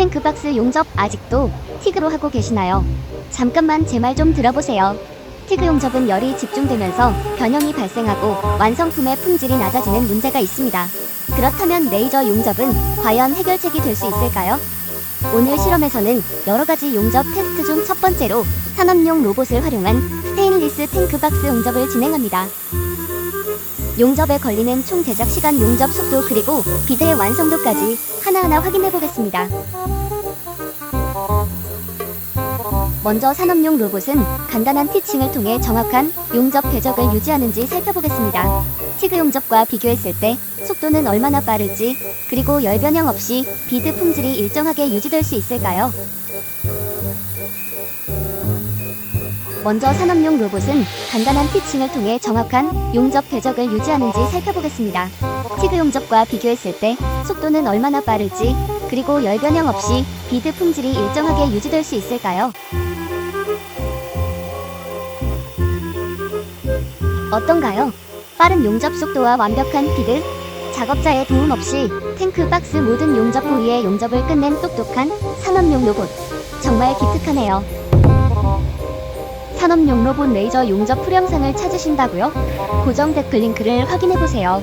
탱크박스 용접 아직도 틱으로 하고 계시나요? 잠깐만 제 말 좀 들어보세요. 티그 용접은 열이 집중되면서 변형이 발생하고 완성품의 품질이 낮아지는 문제가 있습니다. 그렇다면 레이저 용접은 과연 해결책이 될 수 있을까요? 오늘 실험에서는 여러 가지 용접 테스트 중 첫 번째로 산업용 로봇을 활용한 스테인리스 탱크박스 용접을 진행합니다. 용접에 걸리는 총 제작 시간 용접 속도 그리고 비드의 완성도까지 하나하나 확인해 보겠습니다. 먼저 산업용 로봇은 간단한 티칭을 통해 정확한 용접 궤적을 유지하는지 살펴보겠습니다. 티그 용접과 비교했을 때 속도는 얼마나 빠를지 그리고 열 변형 없이 비드 품질이 일정하게 유지될 수 있을까요? 먼저 산업용 로봇은 간단한 티칭을 통해 정확한 용접 궤적을 유지하는지 살펴보겠습니다. 티그 용접과 비교했을 때 속도는 얼마나 빠를지 그리고 열 변형 없이 비드 품질이 일정하게 유지될 수 있을까요? 어떤가요? 빠른 용접 속도와 완벽한 비드, 작업자의 도움 없이 탱크 박스 모든 용접 부위의 용접을 끝낸 똑똑한 산업용 로봇. 정말 기특하네요. 산업용 로봇 레이저 용접 풀영상을 찾으신다고요? 고정 댓글 링크를 확인해보세요.